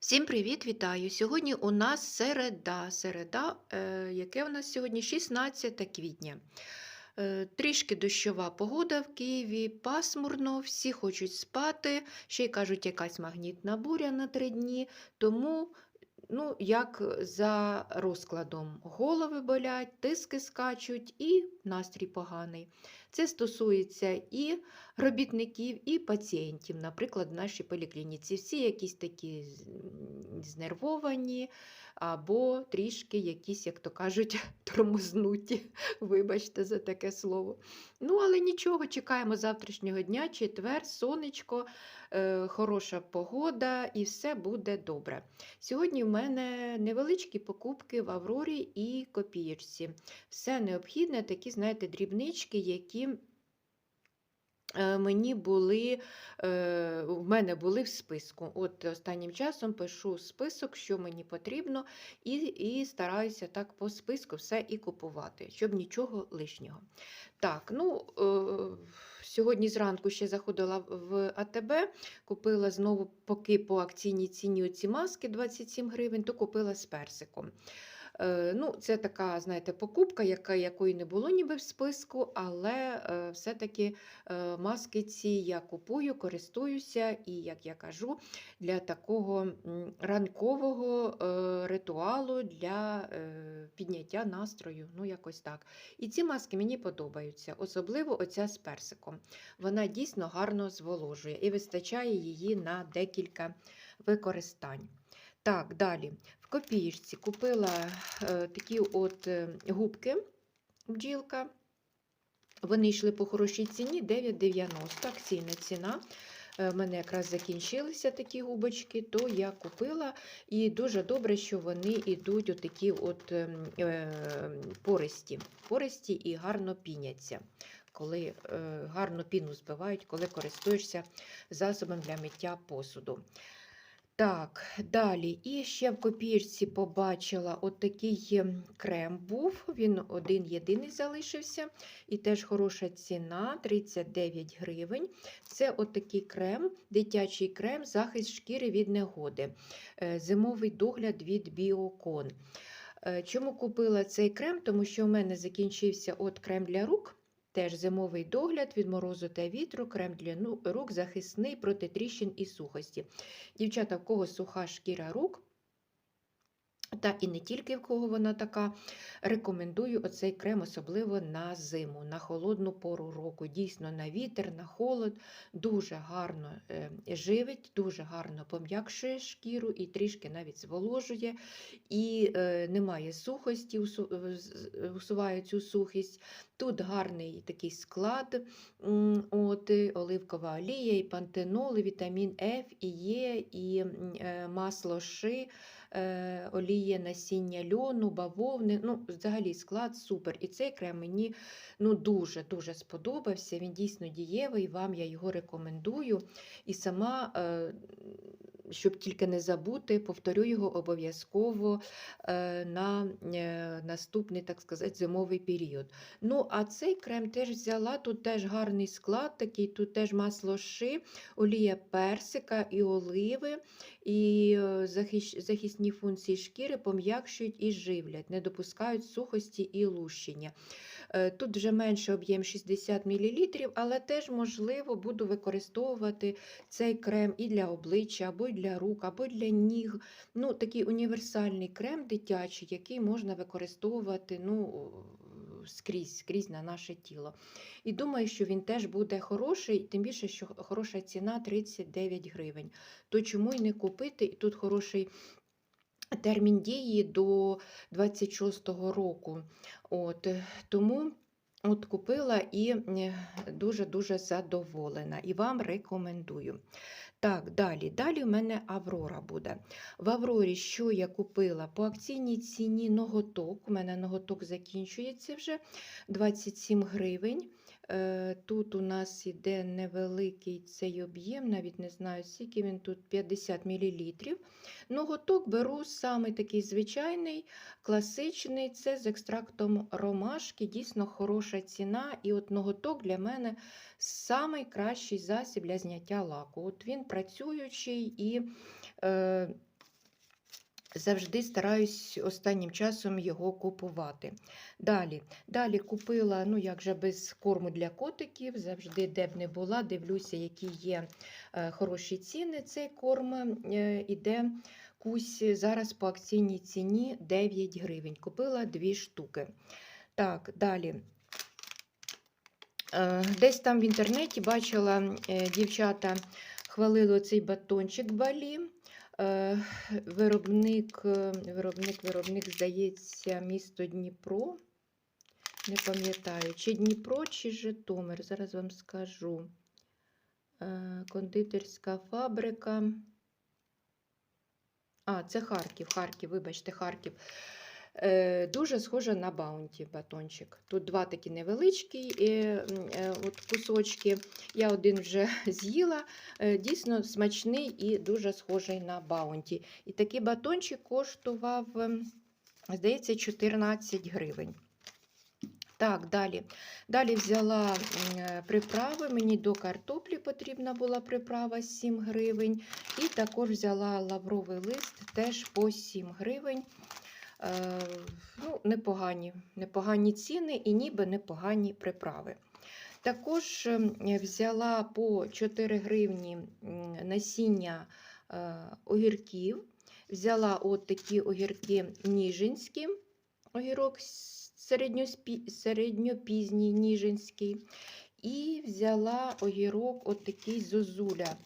Всім привіт, вітаю! Сьогодні у нас середа. Середа, е, яке у нас сьогодні 16 квітня. Е, Трішки дощова погода в Києві, пасмурно, всі хочуть спати, ще й кажуть, якась магнітна буря на три дні. Тому, ну, як за розкладом, голови болять, тиски скачуть і настрій поганий. Це стосується і робітників, і пацієнтів, наприклад, в нашій поліклініці. Всі якісь такі знервовані або трішки якісь, як то кажуть, тормознуті. Вибачте за таке слово. Ну, але нічого, чекаємо завтрашнього дня, четвер, сонечко, е, хороша погода і все буде добре. Сьогодні в мене невеличкі покупки в Аврорі і копієчці. Все необхідне, такі, знаєте, дрібнички, які мені були, е, в мене були в списку. От останнім часом пишу список, що мені потрібно, і, і стараюся так по списку все і купувати, щоб нічого лишнього. Так, ну, е, сьогодні зранку ще заходила в АТБ, купила знову, поки по акційній ціні ці маски 27 гривень, то купила з персиком. Е, Ну, це така, знаєте, покупка, яка, якої не було ніби в списку, але е, все-таки е, маски ці я купую, користуюся, і, як я кажу, для такого ранкового ритуалу для підняття настрою. Ну, якось так. І ці маски мені подобаються, особливо оця з персиком. Вона дійсно гарно зволожує і вистачає її на декілька використань. Так, далі. Копієчці купила е, такі от е, губки бджілка. Вони йшли по хорошій ціні 9,90 акційна ціна. Е, В мене якраз закінчилися такі губочки, то я купила. І дуже добре, що вони йдуть отакі от ем, е, пористі, пористі і гарно піняться. Коли е, гарно піну збивають, коли користуєшся засобом для миття посуду. Так, далі. І ще в копірці побачила ем, крем був. Він один єдиний залишився. І теж хороша ціна 39 гривень. Це отакий крем, дитячий крем, захист шкіри від негоди. Е, Зимовий догляд від Біокон. Е, Чому купила цей крем? Тому що у мене закінчився от крем для рук. Теж зимовий догляд від морозу та вітру, крем для ну- рук захисний проти тріщин і сухості. Дівчата, в кого суха шкіра рук, та і не тільки в кого вона така, рекомендую оцей крем, особливо на зиму, на холодну пору року. Дійсно, на вітер, на холод дуже гарно е, живить, дуже гарно пом'якшує шкіру і трішки навіть зволожує, і е, немає сухості, е, усуває цю сухість. Тут гарний такий склад, от, оливкова олія, і пантенол, і вітамін F, і Е, і масло ши, олія насіння льону, бавовни. Ну, взагалі склад супер. І цей крем мені ну, дуже-дуже сподобався. Він дійсно дієвий, вам я його рекомендую. І сама, е, щоб тільки не забути, повторю його обов'язково е, на е, наступний, так сказати, зимовий період. Ну, а цей крем теж взяла, тут теж гарний склад, такий, тут теж масло ши, олія персика і оливи, і е, захисні функції шкіри пом'якшують і живлять, не допускають сухості і лущення. Е, Тут вже менше об'єм 60 мл, але теж, можливо, буду використовувати цей крем і для обличчя, або й для рук, або для ніг. Ну, такий універсальний крем дитячий, який можна використовувати ну, скрізь, скрізь на наше тіло. І думаю, що він теж буде хороший, тим більше, що хороша ціна 39 гривень. То чому й не купити? І тут хороший термін дії до 26-го року. От, е, тому от купила і е, дуже-дуже задоволена. І вам рекомендую. Так, далі. Далі в мене Аврора буде. В Аврорі, що я купила? По акційній ціні ноготок. У мене ноготок закінчується вже 27 гривень. Е, Тут у нас іде невеликий цей об'єм, навіть не знаю, скільки він тут 50 мл. Ноготок беру саме такий звичайний, класичний, це з екстрактом ромашки, дійсно хороша ціна. І от ноготок для мене самий кращий засіб для зняття лаку. От він працюючий і е, Завжди стараюсь останнім часом його купувати. Далі, далі купила, ну як же без корму для котиків, завжди де б не була, дивлюся, які є е, хороші ціни. Цей корм е, іде кусь зараз по акційній ціні 9 гривень. Купила дві штуки. Так, далі. Е, Десь там в інтернеті бачила, е, дівчата хвалили цей батончик балі. Е, Виробник, е, виробник, виробник, здається, місто Дніпро. Не пам'ятаю, чи Дніпро, чи Житомир. Зараз вам скажу. Е, Кондитерська фабрика. А, це Харків, Харків, вибачте, Харків. Е, Дуже схоже на баунті батончик. Тут два такі невеличкі е, от кусочки. Я один вже з'їла. Е, Дійсно смачний і дуже схожий на баунті. І такий батончик коштував, ем, здається, 14 гривень. Так, далі. Далі взяла приправи. Мені до картоплі потрібна була приправа 7 гривень. І також взяла лавровий лист теж по 7 гривень. Е, ну, непогані, непогані ціни і ніби непогані приправи. Також ем, взяла по 4 гривні насіння е, огірків. Взяла от такі огірки ніжинські, огірок середньопізній ніжинський. І взяла огірок от такий зозуля.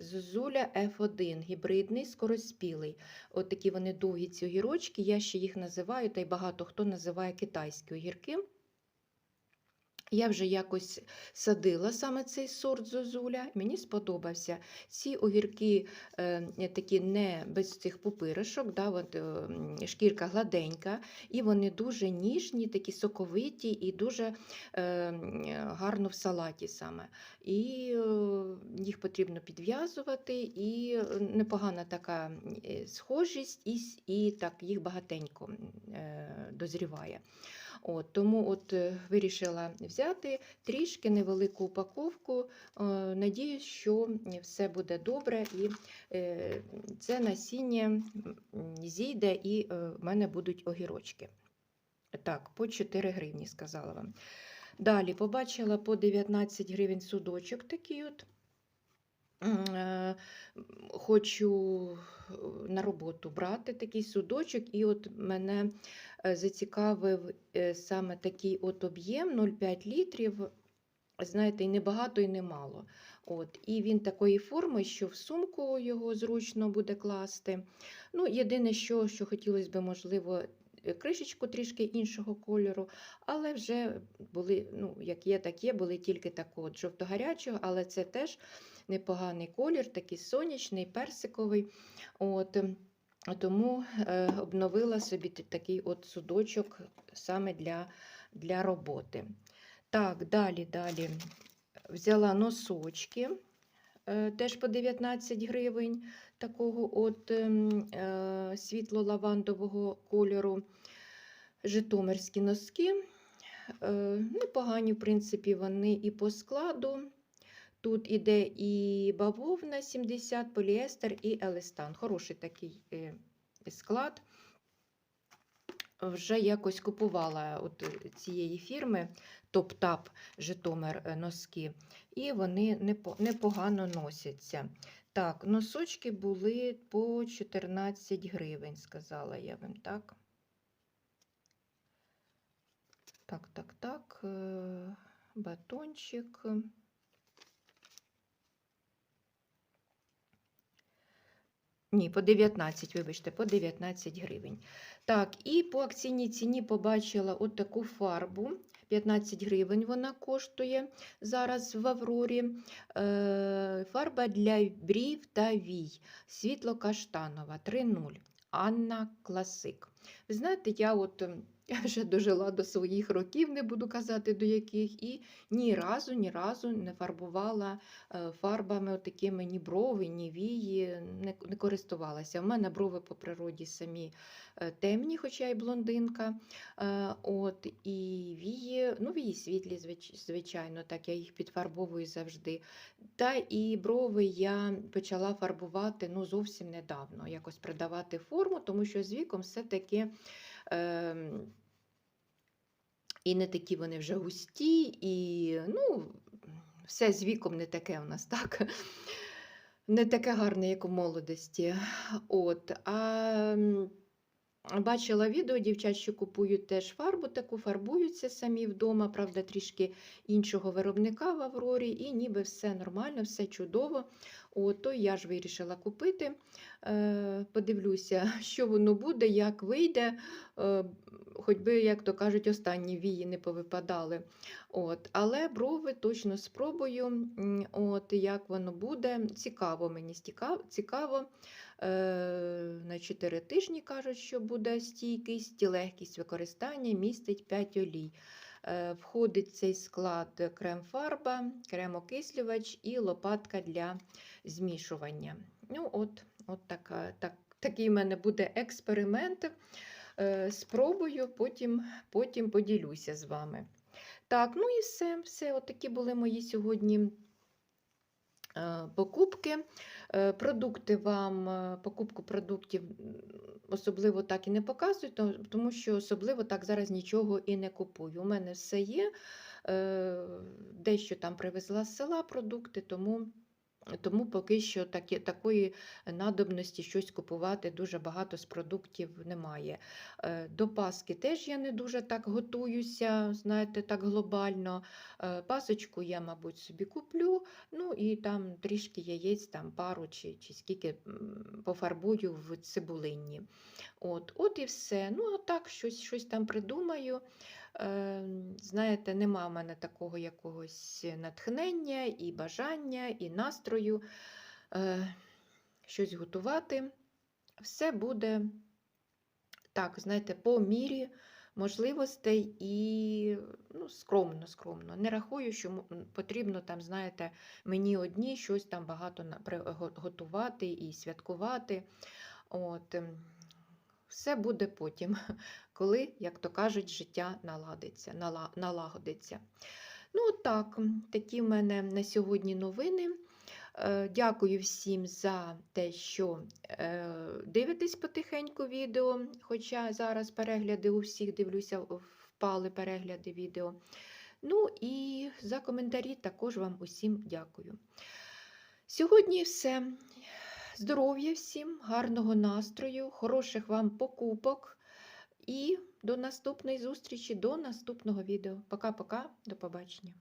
Зозуля F1, гібридний, скороспілий. От такі вони довгі ці огірочки. Я ще їх називаю, та й багато хто називає китайські огірки. Я вже якось садила саме цей сорт зозуля, мені сподобався. Ці огірки е, такі не без цих пупиришок, да, от, е, шкірка гладенька, і вони дуже ніжні, такі соковиті і дуже е, гарно в салаті саме. І е, їх потрібно підв'язувати, і е, непогана така е, схожість, і, і так їх багатенько дозріває. От, тому от вирішила взяти трішки невелику упаковку. Надіюсь, що все буде добре і це насіння зійде і в мене будуть огірочки. Так, по 4 гривні, сказала вам. Далі побачила по 19 гривень судочок такий от. Е, Хочу е, на роботу брати такий судочок, і от мене е, зацікавив саме такий от об'єм 0,5 літрів. Знаєте, і не багато, і не мало. От. І він такої форми, що в сумку його зручно буде класти. Ну, єдине, що, що хотілося б, можливо, кришечку трішки іншого кольору, але вже були, ну, як є, так є, були тільки такого жовто-гарячого, але це теж непоганий колір, такий сонячний, персиковий. От. ем, Тому е, обновила собі такий от судочок саме для, для роботи. Так, далі, далі. Взяла носочки, е, теж по 19 гривень, такого от ем, е, світло-лавандового кольору. Житомирські носки. Е, непогані, в принципі, вони і по складу. Тут іде і бавовна 70, поліестер, і елестан. Хороший такий е, склад. Вже якось купувала от е, цієї фірми Топ-Тап Житомир носки, і вони непо- непогано носяться. Так, носочки були по 14 гривень, сказала я вам, так? Так, так, так. е, Батончик. Ні, по 19, вибачте, по 19 гривень. Так, і по акційній ціні побачила от таку фарбу. 15 гривень вона коштує зараз в Аврорі. Е, фарба для брів та вій. Світло-каштанова 3.0. Анна Класик. Ви знаєте, я от Я вже дожила до своїх років, не буду казати до яких, і ні разу, ні разу не фарбувала е, фарбами такими ні брови, ні вії, не, користувалася. У мене брови по природі самі е, темні, хоча й блондинка. Е, От, і вії, ну, вії світлі, звичайно, так, я їх підфарбовую завжди. Та і брови я почала фарбувати ну, зовсім недавно, якось придавати форму, тому що з віком все-таки. Ем, і не такі вони вже густі, і ну, все з віком не таке у нас, так? Не таке гарне, як у молодості. От, а бачила відео, дівчат, що купують теж фарбу, таку фарбуються самі вдома, правда, трішки іншого виробника в Аврорі, і ніби все нормально, все чудово. От, то я ж вирішила купити. Е, подивлюся, що воно буде, як вийде. Е, хоч би, як то кажуть, останні вії не повипадали. От, але брови точно спробую, от, як воно буде. Цікаво мені цікаво. Е, на 4 тижні кажуть, що буде стійкість, легкість використання, містить 5 олій. Е, Входить цей склад крем-фарба, крем-окислювач і лопатка для змішування. Ну, от, от така, так, такий в мене буде експеримент. Е, Спробую, потім, потім поділюся з вами. Так, ну і все. все. От були мої сьогодні е, покупки. Е, Продукти вам, е, покупку продуктів особливо так і не показують, тому що особливо так зараз нічого і не купую. У мене все є, е, дещо там привезла з села продукти, тому. Тому поки що такі, такої надобності щось купувати дуже багато з продуктів немає. Е, До Паски теж я не дуже так готуюся, знаєте, так глобально. Е, Пасочку я, мабуть, собі куплю, ну і там трішки яєць, там пару чи, чи скільки пофарбую в цибулинні. От, от і все. Ну, а так, щось, щось там придумаю. Е, Знаєте, нема в мене такого якогось натхнення, і бажання, і настрою е, щось готувати. Все буде так, знаєте, по мірі можливостей і ну, скромно, скромно. Не рахую, що потрібно там, знаєте, мені одні щось там багато готувати і святкувати. От, ем, все буде потім, коли, як то кажуть, життя наладиться, налагодиться. Ну, так, такі в мене на сьогодні новини. Е, Дякую всім за те, що е, дивитесь потихеньку відео, хоча зараз перегляди у всіх дивлюся, впали перегляди відео. Ну і за коментарі також вам усім дякую. Сьогодні все. Здоров'я всім, гарного настрою, хороших вам покупок і до наступної зустрічі, до наступного відео. Пока-пока, до побачення.